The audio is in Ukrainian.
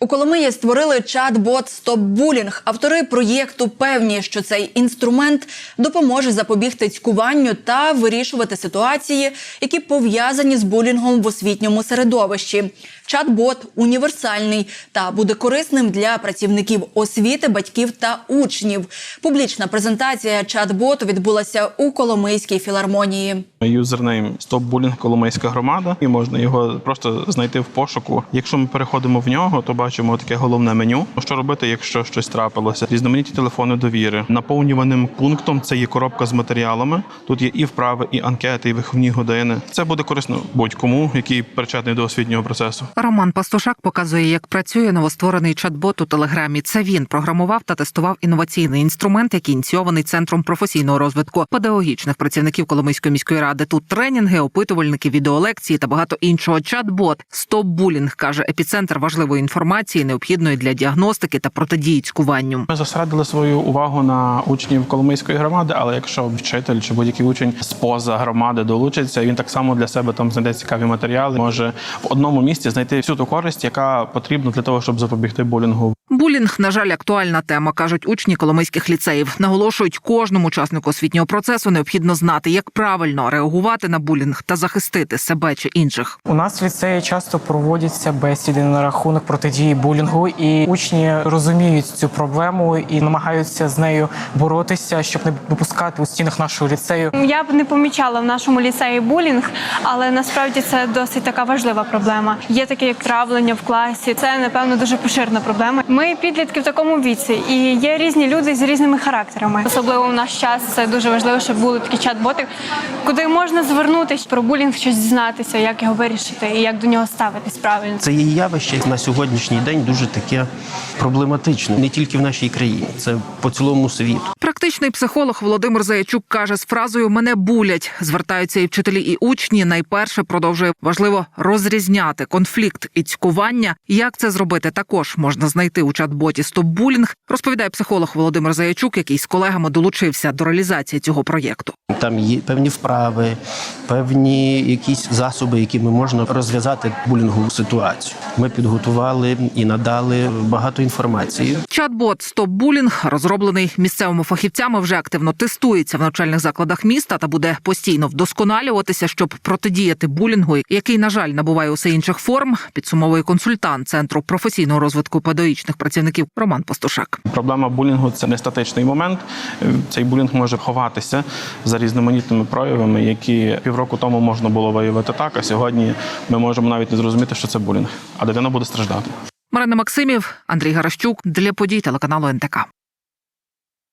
У Коломиї створили чат-бот «Стоп-булінг». Автори проєкту певні, що цей інструмент допоможе запобігти цькуванню та вирішувати ситуації, які пов'язані з булінгом в освітньому середовищі. Чат-бот універсальний та буде корисним для працівників освіти, батьків та учнів. Публічна презентація чат-боту відбулася у Коломийській філармонії. Юзернейм StopBullying Коломийська громада, і можна його просто знайти в пошуку. Якщо ми переходимо в нього, то бачимо таке головне меню. Що робити, якщо щось трапилося? Різноманітні телефони довіри. Наповнюваним пунктом це є коробка з матеріалами. Тут є і вправи, і анкети, і виховні години. Це буде корисно будь-кому, який причетний до освітнього процесу. Роман Пастушак показує, як працює новостворений чат-бот у телеграмі. Це він програмував та тестував інноваційний інструмент, який ініційований центром професійного розвитку педагогічних працівників Коломийської міської ради. Тут тренінги, опитувальники, відеолекції та багато іншого. Чат-бот Стоп булінг каже епіцентр важливої інформації, необхідної для діагностики та протидії цькуванню. Ми зосередили свою увагу на учнів Коломийської громади, але якщо вчитель чи будь-який учень з поза громади долучиться, він так само для себе там знайде цікаві матеріали, може в одному місці знайти всю ту користь, яка потрібна для того, щоб запобігти булінгу. Булінг, на жаль, актуальна тема, кажуть учні коломийських ліцеїв. Наголошують, кожному учаснику освітнього процесу необхідно знати, як правильно реагувати на булінг та захистити себе чи інших. У нас в ліцеї часто проводяться бесіди на рахунок протидії булінгу, і учні розуміють цю проблему і намагаються з нею боротися, щоб не допускати у стінах нашого ліцею. Я б не помічала в нашому ліцеї булінг, але насправді це досить така важлива проблема. Є таке як травлення в класі. Це напевно дуже поширена проблема. Ми підлітки в такому віці, і є різні люди з різними характерами. Особливо в наш час це дуже важливо, щоб були такі чат-боти, куди можна звернутися про булінг, щось дізнатися, як його вирішити і як до нього ставитись правильно. Це є явище на сьогоднішній день дуже таке проблематичне, не тільки в нашій країні, це по цілому світу. Практичний психолог Володимир Заячук каже з фразою Мене булять. Звертаються і вчителі, і учні. Найперше продовжує важливо розрізняти конфлікт і цькування. Як це зробити, також можна знайти у чат-боті «Стопбулінг», розповідає психолог Володимир Заячук, який з колегами долучився до реалізації цього проєкту. Там є певні вправи, певні якісь засоби, якими можна розв'язати булінгову ситуацію. Ми підготували і надали багато інформації. Чат-бот «Стопбулінг» розроблений місцевими фахівцями, вже активно тестується в навчальних закладах міста та буде постійно вдосконалюватися, щоб протидіяти булінгу, який, на жаль, набуває усе інших форм. Підсумовує консультант центру професійного розвитку педагогічних працівників Роман Пастушак. Проблема булінгу це не статичний момент. Цей булінг може ховатися за різноманітними проявами, які півроку тому можна було виявити так. А сьогодні ми можемо навіть не зрозуміти, що це булінг, а дитина буде страждати. Марина Максимів, Андрій Гаращук для подій телеканалу НТК.